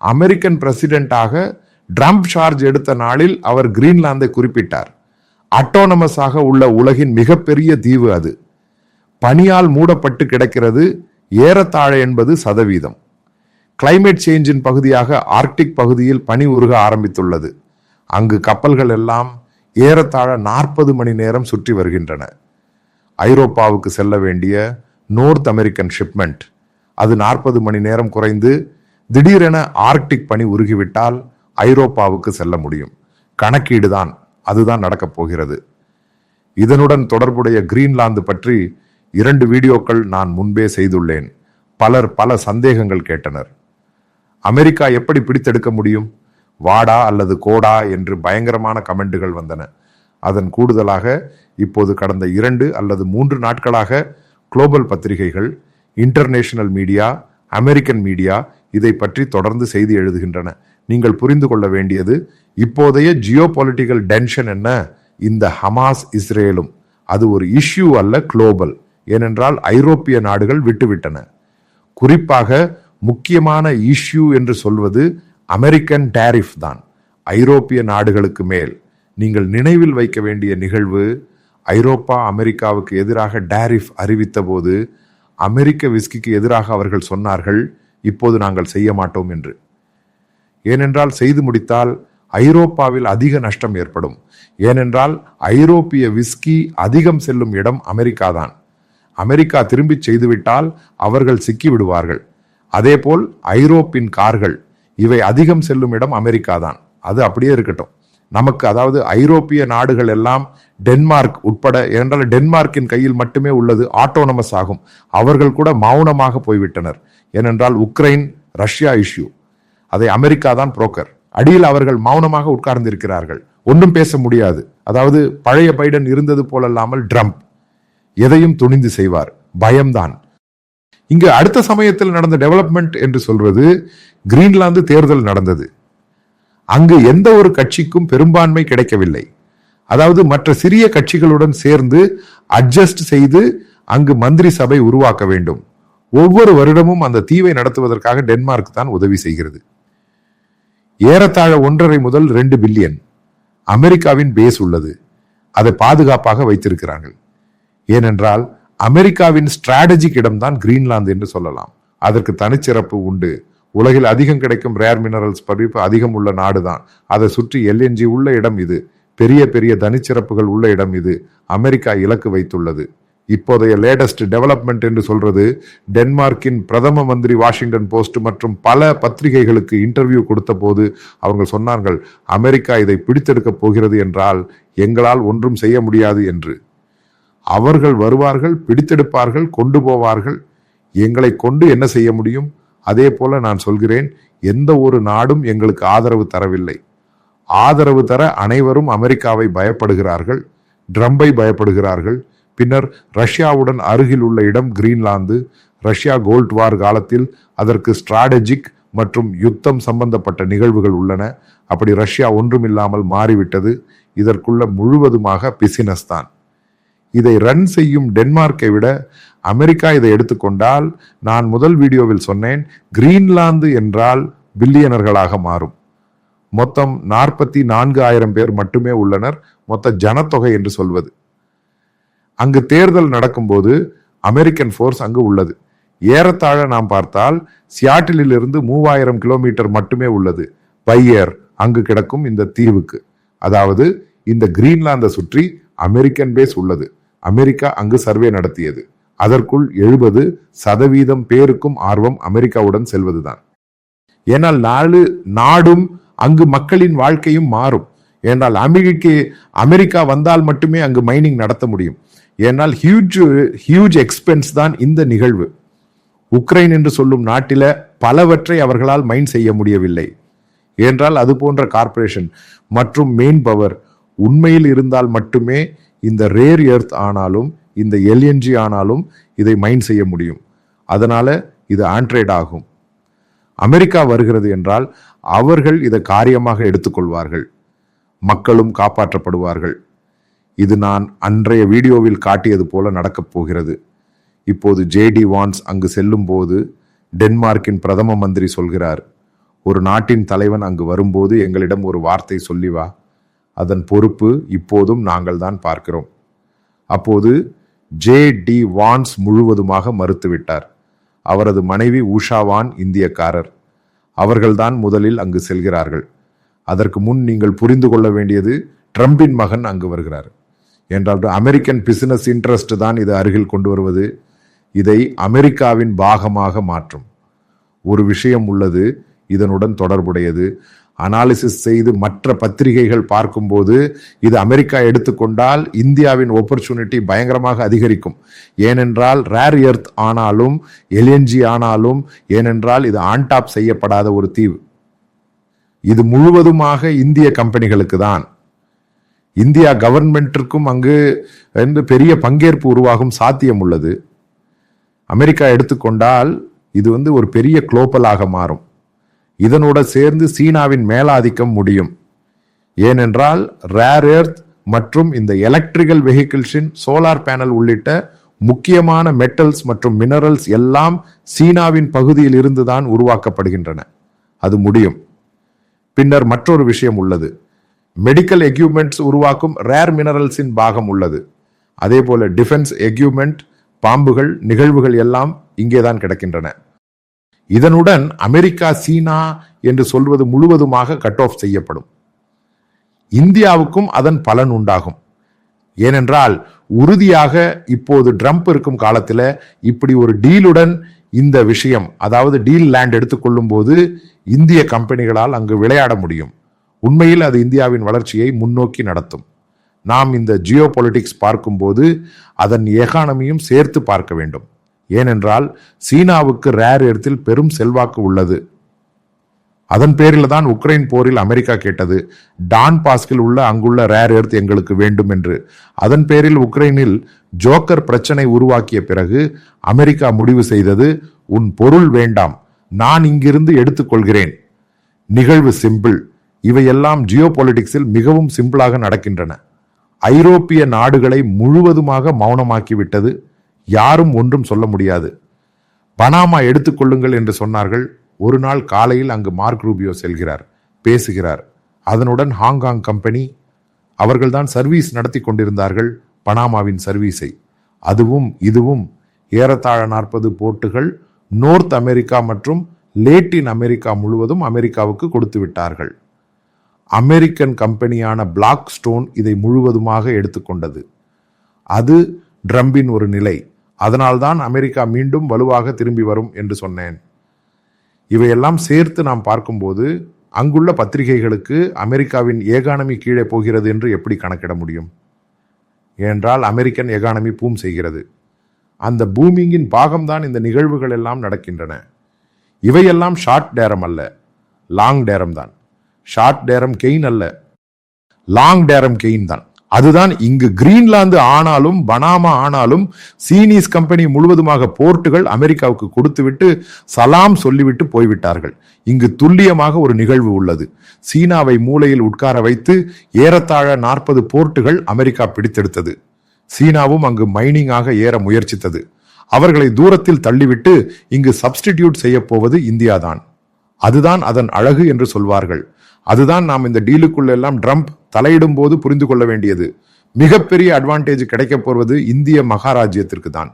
American பிரசிடென்டாக Trump charge எடுத்த நாளில் அவர் கிரீன்லாந்தை குறிப்பிட்டார். அட்டோனமஸாக உள்ள உலகின் மிகப்பெரிய தீவு அது. பனியால் மூடப்பட்டு கிடக்கிறது ஏறத்தாழ என்பது சதவீதம். கிளைமேட் சேஞ்சின் பகுதியாக ஆர்க்டிக் பகுதியில் பனி உருக ஆரம்பித்துள்ளது. அங்கு கப்பல்கள் எல்லாம் ஏறத்தாழ நாற்பது மணி நேரம் சுற்றி வருகின்றன. ஐரோப்பாவுக்கு செல்ல வேண்டிய நோர்த் அமெரிக்கன் ஷிப்மெண்ட். அது நாற்பது மணி நேரம் குறைந்து திடீரென ஆர்க்டிக் பனி உருகிவிட்டால் ஐரோப்பாவுக்கு செல்ல முடியும். கணக்கீடுதான் அதுதான் நடக்கப் போகிறது. இதனுடன் தொடர்புடைய கிரீன்லாந்து பற்றி இரண்டு வீடியோக்கள் நான் முன்பே செய்துள்ளேன். பலர் பல சந்தேகங்கள் கேட்டனர். அமெரிக்கா எப்படி பிடித்தெடுக்க முடியும்? வாடா அல்லது கோடா என்று பயங்கரமான கமெண்டுகள் வந்தன. அதன் கூடுதலாக இப்போது கடந்த இரண்டு அல்லது மூன்று நாட்களாக குளோபல் பத்திரிகைகள் இன்டர்நேஷனல் மீடியா அமெரிக்கன் மீடியா இதை பற்றி தொடர்ந்து செய்தி எழுதுகின்றன. நீங்கள் புரிந்து கொள்ள வேண்டியது இப்போதைய ஜியோ பொலிட்டிக்கல் டென்ஷன் என்ன? இந்த ஹமாஸ் இஸ்ரேலும் அது ஒரு இஷ்யூ அல்ல குளோபல் ஏனென்றால் ஐரோப்பிய நாடுகள் விட்டுவிட்டன. குறிப்பாக முக்கியமான இஷ்யூ என்று சொல்வது அமெரிக்கன் டேரிஃப் தான். ஐரோப்பிய நாடுகளுக்கு மேல். நீங்கள் நினைவில் வைக்க வேண்டிய நிகழ்வு ஐரோப்பா அமெரிக்காவுக்கு எதிராக டேரிஃப் அறிவித்த போது அமெரிக்க விஸ்கிக்கு எதிராக அவர்கள் சொன்னார்கள் இப்போது நாங்கள் செய்ய மாட்டோம் என்று. ஏனென்றால் செய்து முடித்தால் ஐரோப்பாவில் அதிக நஷ்டம் ஏற்படும். ஏனென்றால் ஐரோப்பிய விஸ்கி அதிகம் செல்லும் இடம் அமெரிக்கா தான் அமெரிக்கா திரும்பி செய்துவிட்டால் அவர்கள் சிக்கி விடுவார்கள் அதேபோல் ஐரோப்பின் கார்கள் இவை அதிகம் செல்லும் இடம் அமெரிக்கா தான் அது அப்படியே இருக்கட்டும். நமக்கு அதாவது ஐரோப்பிய நாடுகள் எல்லாம் டென்மார்க் உட்பட என்றால் டென்மார்க்கின் கையில் மட்டுமே உள்ளது ஆட்டோனமஸ் ஆகும். அவர்கள் கூட மௌனமாக போய்விட்டனர். ஏனென்றால் உக்ரைன் ரஷ்யா இஷ்யூ. அதை அமெரிக்கா தான் புரோக்கர். அடியில் அவர்கள் மௌனமாக உட்கார்ந்திருக்கிறார்கள். ஒன்றும் பேச முடியாது. அதாவது பழைய பைடன் இருந்தது போலல்லாமல் ட்ரம்ப் எதையும் துணிந்து செய்வார். பயம்தான். இங்கு அடுத்த சமயத்தில் நடந்த டெவலப்மெண்ட் என்று சொல்வது கிரீன்லாந்து தேர்தல் நடந்தது. அங்கு எந்த ஒரு கட்சிக்கும் பெரும்பான்மை கிடைக்கவில்லை. அதாவது மற்ற சிறிய கட்சிகளுடன் சேர்ந்து அட்ஜஸ்ட் செய்து அங்கு மந்திரி சபை உருவாக்க வேண்டும். ஒவ்வொரு வருடமும் அந்த தீவை நடத்துவதற்காக டென்மார்க் தான் உதவி செய்கிறது. ஏறத்தாழ ஒன்றரை முதல் ரெண்டு பில்லியன் அமெரிக்காவின் பேஸ் உள்ளது. அதை பாதுகாப்பாக வைத்திருக்கிறார்கள். ஏனென்றால் அமெரிக்காவின் ஸ்ட்ராட்டஜிக் இடம்தான் கிரீன்லாந்து என்று சொல்லலாம். அதற்கு தனிச்சிறப்பு உண்டு. உலகில் அதிகம் கிடைக்கும் ரேர் மினரல்ஸ் பதிப்பு அதிகம் உள்ள நாடுதான். அதை சுற்றி எல்என்ஜி உள்ள இடம் இது. பெரிய பெரிய தனிச்சிறப்புகள் உள்ள இடம் இது. அமெரிக்கா இலக்கு வைத்துள்ளது. இப்போதைய லேட்டஸ்ட் டெவலப்மெண்ட் என்று சொல்றது டென்மார்க்கின் பிரதம மந்திரி வாஷிங்டன் போஸ்ட் மற்றும் பல பத்திரிகைகளுக்கு இன்டர்வியூ கொடுத்த போது அவங்க சொன்னார்கள் அமெரிக்கா இதை பிடித்தெடுக்க போகிறது என்றால் எங்களால் ஒன்றும் செய்ய முடியாது என்று. அவர்கள் வருவார்கள் பிடித்தெடுப்பார்கள் கொண்டு போவார்கள். எங்களை கொண்டு என்ன செய்ய முடியும்? அதே போல நான் சொல்கிறேன் எந்த ஒரு நாடும் எங்களுக்கு ஆதரவு தரவில்லை. ஆதரவு தர அனைவரும் அமெரிக்காவை பயப்படுகிறார்கள் ட்ரம்பை பயப்படுகிறார்கள். பின்னர் ரஷ்யாவுடன் அருகில் உள்ள இடம் கிரீன்லாந்து ரஷ்யா கோல்ட் வார் காலத்தில் அதற்கு ஸ்ட்ராட்டஜிக் மற்றும் யுத்தம் சம்பந்தப்பட்ட நிகழ்வுகள் உள்ளன. அப்படி ரஷ்யா ஒன்றுமில்லாமல் மாறிவிட்டது. இதற்குள்ள முழுவதுமாக பிசினஸ் தான். இதை ரன் செய்யும் டென்மார்க்கை விட அமெரிக்கா இதை எடுத்துக்கொண்டால் நான் முதல் வீடியோவில் சொன்னேன் கிரீன்லாந்து என்றால் பில்லியனர்களாக மாறும். மொத்தம் நாற்பத்தி நான்கு ஆயிரம் பேர் மட்டுமே உள்ளனர் மொத்த ஜனத்தொகை என்று சொல்வது. அங்கு தேர்தல் நடக்கும்போது அமெரிக்கன் ஃபோர்ஸ் அங்கு உள்ளது. ஏறத்தாழ நாம் பார்த்தால் சியாட்டிலில் இருந்து மூவாயிரம் கிலோமீட்டர் மட்டுமே உள்ளது. பையர் அங்கு கிடக்கும் இந்த தீவுக்கு. அதாவது இந்த கிரீன்லாந்தை சுற்றி அமெரிக்கன் பேஸ் உள்ளது. அமெரிக்கா அங்கு சர்வே நடத்தியது. அதற்குள் எழுபது சதவீதம் பேருக்கும் ஆர்வம் அமெரிக்காவுடன் செல்வதுதான். ஏனால் நாலு நாடும் அங்கு மக்களின் வாழ்க்கையும் மாறும். ஏனால் அமெரிக்க அமெரிக்கா வந்தால் மட்டுமே அங்கு மைனிங் நடத்த முடியும். ஏனால் ஹியூஜ் ஹியூஜ் எக்ஸ்பென்ஸ் தான் இந்த நிகழ்வு. உக்ரைன் என்று சொல்லும் நாட்டில பலவற்றை அவர்களால் மைன் செய்ய முடியவில்லை. என்றால் அது போன்ற கார்ப்பரேஷன் மற்றும் மெயின் பவர் உண்மையில் இருந்தால் மட்டுமே இந்த ரேர் எர்த் ஆனாலும் இந்த எல்என்ஜி ஆனாலும் இதை மைன் செய்ய முடியும். அதனால் இது ஆண்ட்ராய்டு ஆகும். அமெரிக்கா வருகிறது என்றால் அவர்கள் இதை காரியமாக எடுத்துக்கொள்வார்கள். மக்களும் காப்பாற்றப்படுவார்கள். இது நான் அன்றைய வீடியோவில் காட்டியது போல நடக்கப் போகிறது. இப்போது ஜேடி வான்ஸ் அங்கு செல்லும் போது டென்மார்க்கின் பிரதம மந்திரி சொல்கிறார் ஒரு நாட்டின் தலைவன் அங்கு வரும்போது எங்களிடம் ஒரு வார்த்தை சொல்லி வா அதன் பொறுப்பு இப்போதும் நாங்கள் தான் பார்க்கிறோம். அப்போது ஜே டி வான்ஸ் முழுவதுமாக மறுத்துவிட்டார். அவரது மனைவி உஷாவான் இந்தியக்காரர். அவர்கள்தான் முதலில் அங்கு செல்கிறார்கள். அதற்கு முன் நீங்கள் புரிந்து கொள்ள வேண்டியது ட்ரம்பின் மகன் அங்கு வருகிறார். என்றால் அமெரிக்கன் பிசினஸ் இன்ட்ரெஸ்ட் தான் இது அருகில் கொண்டு வருவது. இதை அமெரிக்காவின் பாகமாக மாற்றும். ஒரு விஷயம் உள்ளது இதனுடன் தொடர்புடையது. அனாலிசிஸ் செய்து மற்ற பத்திரிகைகள் பார்க்கும்போது இது அமெரிக்கா எடுத்துக்கொண்டால் இந்தியாவின் ஆப்பர்ச்சுனிட்டி பயங்கரமாக அதிகரிக்கும். ஏனென்றால் ரேர் எர்த் ஆனாலும் எல்என்ஜி ஆனாலும் ஏனென்றால் இது ஆன்டாப் செய்யப்படாத ஒரு தீவு. இது முழுவதுமாக இந்திய கம்பெனிகளுக்கு தான். இந்தியா கவர்மெண்ட்டிற்கும் அங்கு வந்து பெரிய பங்கேற்பு உருவாகும் சாத்தியம் உள்ளது. அமெரிக்கா எடுத்துக்கொண்டால் இது வந்து ஒரு பெரிய குளோபலாக மாறும். இதனோட சேர்ந்து சீனாவின் மேலாதிக்கம் முடியும். ஏனென்றால் ரேர் எர்த் மற்றும் இந்த எலக்ட்ரிக்கல் வெஹிக்கிள்ஸின் சோலார் பேனல் உள்ளிட்ட முக்கியமான மெட்டல்ஸ் மற்றும் மினரல்ஸ் எல்லாம் சீனாவின் பகுதியில் இருந்து தான் உருவாக்கப்படுகின்றன. அது முடியும். பின்னர் மற்றொரு விஷயம் உள்ளது. மெடிக்கல் எக்யூப்மெண்ட்ஸ் உருவாக்கும் ரேர் மினரல்ஸின் பாகம் உள்ளது. அதே போல டிஃபென்ஸ் எக்யூப்மெண்ட் பாம்புகள் நிகழ்வுகள் எல்லாம் இங்கே தான் கிடக்கின்றன. இதனுடன் அமெரிக்கா சீனா என்று சொல்வது முழுவதுமாக கட் ஆஃப் செய்யப்படும். இந்தியாவுக்கும் அதன் பலன் உண்டாகும். ஏனென்றால் உறுதியாக இப்போது ட்ரம்ப் இருக்கும் காலத்தில் இப்படி ஒரு டீலுடன் இந்த விஷயம் அதாவது டீல் லேண்ட் எடுத்துக்கொள்ளும் போது இந்திய கம்பெனிகளால் அங்கு விளையாட முடியும். உண்மையில் அது இந்தியாவின் வளர்ச்சியை முன்னோக்கி நடத்தும். நாம் இந்த ஜியோ பொலிட்டிக்ஸ் பார்க்கும்போது அதன் எகானமியும் சேர்த்து பார்க்க வேண்டும். ஏனென்றால் சீனாவுக்கு ரேர் எர்த்தில் பெரும் செல்வாக்கு உள்ளது. அதன் பேரில் தான் உக்ரைன் போரில் அமெரிக்கா கேட்டது டான் பாஸ்கில் உள்ள அங்குள்ள ரேர் எர்த் எங்களுக்கு வேண்டும் என்று. அதன் பேரில் உக்ரைனில் ஜோக்கர் பிரச்சனை உருவாக்கிய பிறகு அமெரிக்கா முடிவு செய்தது உன் பொருள் வேண்டாம் நான் இங்கிருந்து எடுத்துக்கொள்கிறேன். நிகழ்வு சிம்பிள். இவையெல்லாம் ஜியோ பொலிட்டிக்ஸில் மிகவும் சிம்பிளாக நடக்கின்றன. ஐரோப்பிய நாடுகளை முழுவதுமாக மௌனமாக்கிவிட்டது யாரும் ஒன்றும் சொல்ல முடியாது. பனாமா எடுத்துக்கொள்ளுங்கள் என்று சொன்னார்கள். ஒரு நாள் காலையில் அங்கு மார்க் ரூபியோ செல்கிறார் பேசுகிறார். அதனுடன் ஹாங்காங் கம்பெனி அவர்கள்தான் சர்வீஸ் நடத்தி கொண்டிருந்தார்கள் பனாமாவின் சர்வீஸை. அதுவும் இதுவும் ஏறத்தாழ நாற்பது போர்ட்டுகள் நோர்த் அமெரிக்கா மற்றும் லேட்டின் அமெரிக்கா முழுவதும் அமெரிக்காவுக்கு கொடுத்து விட்டார்கள். அமெரிக்கன் கம்பெனியான பிளாக் ஸ்டோன் இதை முழுவதுமாக எடுத்துக்கொண்டது அது ட்ரம்பின் ஒரு நிலை. அதனால்தான் அமெரிக்கா மீண்டும் வலுவாக திரும்பி வரும் என்று சொன்னேன். இவையெல்லாம் சேர்த்து நாம் பார்க்கும்போது அங்குள்ள பத்திரிகைகளுக்கு அமெரிக்காவின் ஏகானமி கீழே போகிறது என்று எப்படி கணக்கிட முடியும்? ஏனென்றால் அமெரிக்கன் எகானமி பூம் செய்கிறது. அந்த பூமிங்கின் பாகம்தான் இந்த நிகழ்வுகள் எல்லாம் நடக்கின்றன. இவையெல்லாம் ஷார்ட் டேரம் அல்ல லாங் டேரம் தான். ஷார்ட் டேரம் கெயின் அல்ல லாங் டேரம் கெயின் தான். அதுதான் இங்கு கிரீன்லாந்து ஆனாலும் பனாமா ஆனாலும் சீனீஸ் கம்பெனி முழுவதுமாக போர்ட்டுகள் அமெரிக்காவுக்கு கொடுத்துவிட்டு சலாம் சொல்லிவிட்டு போய்விட்டார்கள். இங்கு துல்லியமாக ஒரு நிகழ்வு உள்ளது. சீனாவை மூலையில் உட்கார வைத்து ஏறத்தாழ நாற்பது போர்ட்டுகள் அமெரிக்கா பிடித்தெடுத்தது. சீனாவும் அங்கு மைனிங்காக ஏற முயற்சித்தது. அவர்களை தூரத்தில் தள்ளிவிட்டு இங்கு சப்ஸ்டிடியூட் செய்யப்போவது இந்தியாதான். அதுதான் அதன் அழகு என்று சொல்வார்கள். அதுதான் நாம் இந்த டீலுக்குள்ள எல்லாம் ட்ரம்ப் தலையிடும் போது புரிந்து கொள்ள வேண்டியது. மிகப்பெரிய அட்வான்டேஜ் கிடைக்கப் போவது இந்திய மகாராஜ்யத்திற்கு தான்